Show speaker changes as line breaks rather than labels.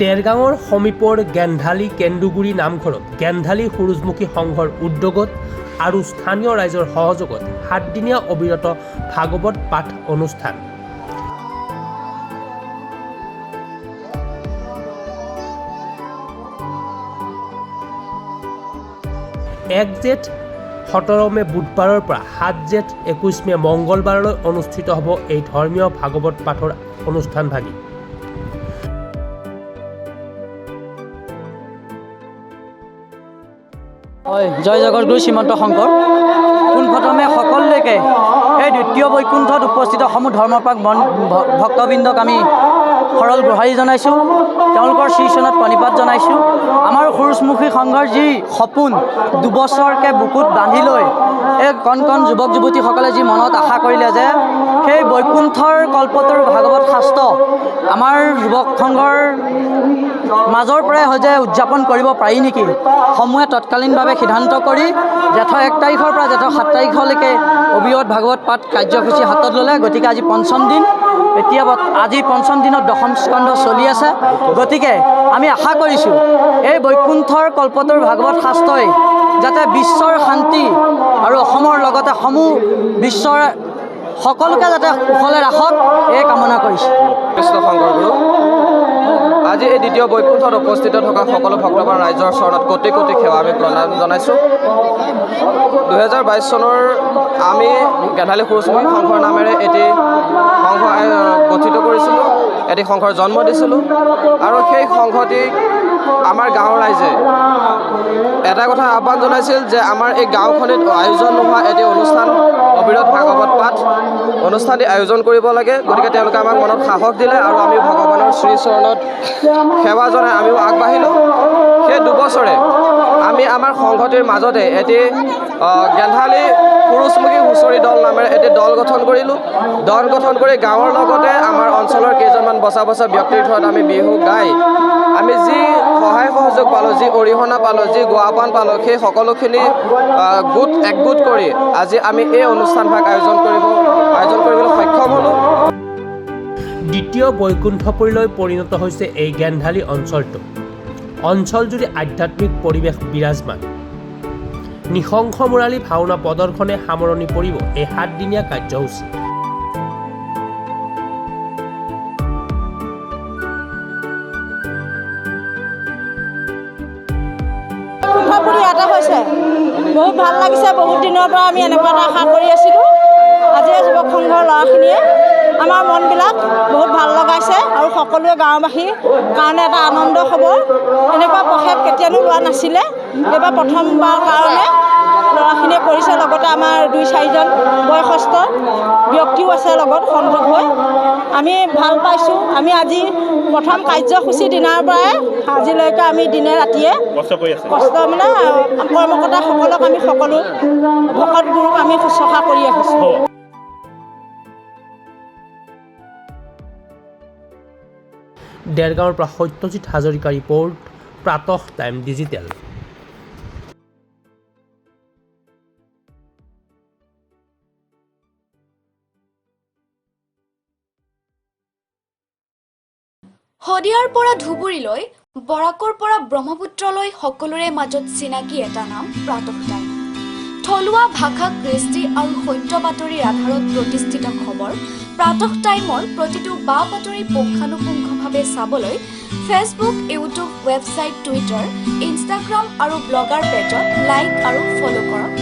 ডেৰগাঁৱৰ সমীপৰ গেন্ধালী কেন্দুগুৰি নামঘৰত গেন্ধালী সুৰুজমুখী সংঘৰ উদ্যোগত আৰু স্থানীয় ৰাইজৰ সহযোগত সাতদিনীয়া অবিৰত ভাগৱত পাঠ অনুষ্ঠান। এক জেঠ সোতৰ মে বুধবাৰৰ পৰা সাত জেঠ একৈছ মে মংগলবাৰলৈ অনুষ্ঠিত হ'ব এই ধৰ্মীয় ভাগৱত পাঠৰ অনুষ্ঠানভাগি
হয়। জয় জগতগুৰু শ্ৰীমন্ত শংকৰ। পোনপ্ৰথমে সকলোলৈকে এই দ্বিতীয় বৈকুণ্ঠত উপস্থিত সমূহ ধৰ্মপাক বন ভক্তবৃন্দক আমি সৰল গোহাৰি জনাইছোঁ, তেওঁলোকৰ শ্ৰীচৰণত প্ৰণিপাত জনাইছোঁ। আমাৰ সুৰুচমুখী সংঘৰ যি সপোন, দুবছৰকৈ বুকুত বান্ধি লৈ এই কণ কণ যুৱক যুৱতীসকলে যি মনত আশা কৰিলে যে সেই বৈকুণ্ঠৰ কল্পতৰ ভাগৱত শাস্ত্ৰ আমাৰ যুৱক সংঘৰ মাজৰ পৰাই যে উদযাপন কৰিব পাৰি নেকি, সমূহে তৎকালীনভাৱে সিদ্ধান্ত কৰি জেঠৰ এক তাৰিখৰ পৰা জেঠৰ সাত তাৰিখলৈকে অবিৰত ভাগৱত পাঠ কাৰ্যসূচী হাতত ল'লে। গতিকে আজি পঞ্চম দিন। এতিয়া আজি পঞ্চম দিনত দশম চলি আছে। গতিকে আমি আশা কৰিছোঁ, এই বৈকুণ্ঠৰ কল্পতৰ ভাগৱত শাস্ত্ৰই যাতে বিশ্বৰ শান্তি আৰু অসমৰ লগতে সমূহ বিশ্বৰ সকলোকে যাতে কুশলে ৰাখক, এই কামনা কৰিছোঁ।
কৃষ্ণ শংকৰ আজি এই দ্বিতীয় বৈকুণ্ঠত উপস্থিত থকা সকলো ভক্তবান ৰাইজৰ চৰণত কোটি কোটি সেৱা আমি প্ৰণাম জনাইছোঁ। দুহেজাৰ বাইছ চনৰ আমি গেধালী সুৰুচমুখী সংঘৰ নামেৰে এটি এটি সংঘৰ জন্ম দিছিলোঁ। আৰু সেই সংঘটিক আমাৰ গাঁৱৰ ৰাইজে এটা কথা আহ্বান জনাইছিল যে আমাৰ এই গাঁওখনিত আয়োজন নোহোৱা এটি অনুষ্ঠান অবিৰত ভাগৱত পাঠ অনুষ্ঠানটি আয়োজন কৰিব লাগে। গতিকে তেওঁলোকে আমাক মনত সাহস দিলে আৰু আমি ভগৱানৰ শ্ৰীচৰণত সেৱা জনাই আমিও আগবাঢ়িলোঁ। সেই দুবছৰে আমাৰ সংঘটিৰ মাজতে এটি গেন্ধালী পুৰুষমুখী হুঁচৰি দল নামেৰে এটি দল গঠন কৰিলোঁ। দল গঠন কৰি গাঁৱৰ লগতে আমাৰ অঞ্চলৰ কেইজনমান বচা বচা ব্যক্তিৰ ঘৰত আমি বিহু গাই। আমি যি সহায় সহযোগ পালোঁ, যি অৰিহণা পালোঁ, যি গোৱাপান পালোঁ, সেই সকলোখিনি গোট একগোট কৰি আজি আমি এই অনুষ্ঠানভাগ আয়োজন কৰিব, আয়োজন কৰিবলৈ সক্ষম হ'লোঁ।
দ্বিতীয় বৈকুণ্ঠপুৰীলৈ পৰিণত হৈছে এই গেন্ধালী অঞ্চলটো। অঞ্চলজুৰি আধ্যাত্মিক পৰিৱেশ বিৰাজমান। নিশংস মুৰালী ভাওনা প্ৰদৰ্শনে সামৰণি পৰিব এই সাতদিনীয়া কাৰ্যসূচী।
এটা হৈছে। বহুত ভালো লাগিছে, বহুত দিনৰ পৰা আমি এনেকুৱা এটা আশা কৰি আছিলোঁ। আজি যুৱক সংঘৰ ল'ৰাখিনিয়ে আমাৰ মনবিলাক বহুত ভালো লগাইছে। সকলোৱে গাঁওবাসীৰ কাৰণে এটা আনন্দ খবৰ এনেকুৱা পষেপ কেতিয়ানো লোৱা নাছিলে। এইবাৰ প্ৰথমবাৰ কাৰণে ল'ৰাখিনিয়ে কৰিছে লগতে আমাৰ দুই চাৰিজন বয়সস্থ ব্যক্তিও আছে লগত সংযোগ হৈ। আমি ভালো পাইছোঁ। আমি আজি প্ৰথম কাৰ্যসূচী দিনাৰ পৰাই আজিলৈকে আমি দিনে ৰাতিয়ে কষ্ট মানে কৰ্মকৰ্তাসকলক আমি সকলো ভকত গুৰুক আমি শুশ্ৰূষা কৰি আহিছোঁ।
ডেৰগাঁৱৰ পৰা Satyajit Hazarika report Pratah time digital.
শদিয়াৰ পৰা ধুবুৰীলৈ বৰাকৰ পৰা ব্ৰহ্মপুত্ৰলৈ সকলোৰে মাজত চিনাকি এটা নাম প্ৰাতঃ টাইম। থলুৱা ভাষা কৃষ্টি আৰু সত্য বাতৰিৰ আধাৰত প্ৰতিষ্ঠিত খবৰ প্ৰাতঃ টাইমৰ প্ৰতিটো বা বাতৰি পুংখানুপুংখভাৱে চাবলৈ Facebook YouTube website Twitter Instagram আৰু ব্লগাৰ পেজত লাইক আৰু ফ'ল' কৰক।